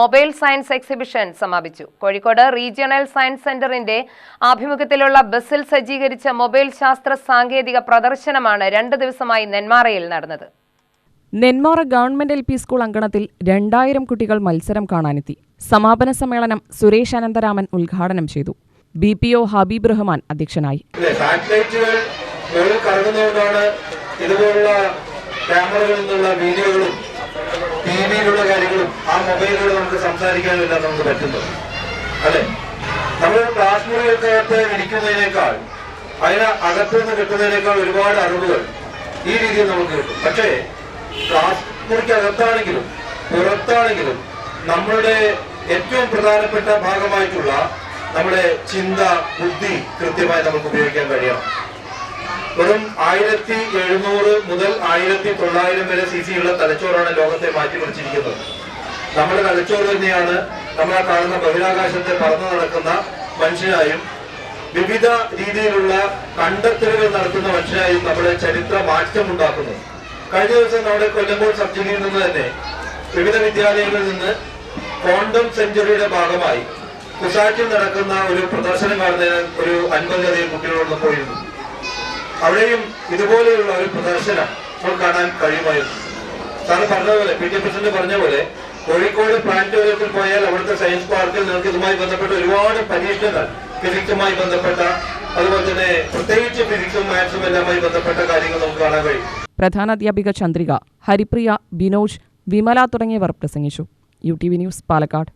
Mobile science exhibition സമാപിച്ചു. Kozhikode regional science സെന്ററിന്റെ ആഭിമുഖ്യത്തിലുള്ള ബസ്സിൽ സജ്ജീകരിച്ച മൊബൈൽ ശാസ്ത്ര സാങ്കേതിക പ്രദർശനമാണ് രണ്ട് ദിവസമായി നെന്മാറയിൽ നടന്നത്. Nenmara government L P school അങ്കണത്തിൽ രണ്ടായിരം കുട്ടികൾ മത്സരം കാണാനെത്തി. സമാപന സമ്മേളനം സുരേഷ് അനന്തരാമൻ ഉദ്ഘാടനം ചെയ്തു. B P O Habeeb Rahman അധ്യക്ഷനായി. ഇതുപോലുള്ള ക്യാമറകളിൽ നിന്നുള്ള വീഡിയോകളും ടി വിയിലുള്ള കാര്യങ്ങളും ആ മൊബൈലിലൂടെ നമുക്ക് സംസാരിക്കാനില്ല നമുക്ക് പറ്റുന്നത്. അല്ലെ? നമ്മൾ ക്ലാസ് മുറികൾക്കകത്ത് ഇരിക്കുന്നതിനേക്കാൾ അതിന് അകത്തു നിന്ന് കിട്ടുന്നതിനേക്കാൾ ഒരുപാട് അറിവുകൾ ഈ രീതിയിൽ നമുക്ക് കിട്ടും. പക്ഷേ ക്ലാസ് മുറിക്കകത്താണെങ്കിലും പുറത്താണെങ്കിലും നമ്മളുടെ ഏറ്റവും പ്രധാനപ്പെട്ട ഭാഗമായിട്ടുള്ള നമ്മുടെ ചിന്ത ബുദ്ധി കൃത്യമായി നമുക്ക് ഉപയോഗിക്കാൻ കഴിയണം. വെറും ആയിരത്തി എഴുന്നൂറ് മുതൽ ആയിരത്തി തൊള്ളായിരം വരെ സി സി ഉള്ള തലച്ചോറാണ് ലോകത്തെ മാറ്റിമറിച്ചിരിക്കുന്നത് നമ്മുടെ തലച്ചോറ് തന്നെയാണ് നമ്മൾ ആ കാണുന്ന ബഹിരാകാശത്തെ പറന്നു നടക്കുന്ന മനുഷ്യനായും വിവിധ രീതിയിലുള്ള കണ്ടെത്തലുകൾ നടത്തുന്ന മനുഷ്യനായും നമ്മുടെ ചരിത്ര മാറ്റം ഉണ്ടാക്കുന്നത് കഴിഞ്ഞ ദിവസം നമ്മുടെ കൊല്ലംകോട് സബ് ജില്ലയിൽ നിന്ന് തന്നെ വിവിധ വിദ്യാലയങ്ങളിൽ നിന്ന് ക്വാണ്ടം സെഞ്ചുറിയുടെ ഭാഗമായി കുസാറ്റിൽ നടക്കുന്ന ഒരു പ്രദർശനം കാണുന്നതിന് ഒരു അൻപതിലധികം കുട്ടികളോടൊപ്പം പോയിരുന്നു. അവിടെയും ഇതുപോലെയുള്ള ഒരു പ്രദർശനം നമുക്ക് കാണാൻ കഴിയുമായിരുന്നു. സാറ് പറഞ്ഞതുപോലെ പി ടി പ്രസിഡന്റ് പറഞ്ഞ പോലെ കോഴിക്കോട് പ്ലാനറ്റോറിയത്തിൽ പോയാൽ അവിടുത്തെ സയൻസ് പാർക്കിൽ നിങ്ങൾക്ക് ഇതുമായി ബന്ധപ്പെട്ട ഒരുപാട് പരീക്ഷണങ്ങൾ ഫിസിക്സുമായി ബന്ധപ്പെട്ട അതുപോലെ തന്നെ പ്രത്യേകിച്ച് ഫിസിക്സും മാത്സും എല്ലാമായി ബന്ധപ്പെട്ട കാര്യങ്ങൾ നമുക്ക് കാണാൻ കഴിയും. പ്രധാനാധ്യാപിക ചന്ദ്രിക ഹരിപ്രിയ ബിനോജ് വിമല തുടങ്ങിയവർ പ്രസംഗിച്ചു. U T V news Palakkad.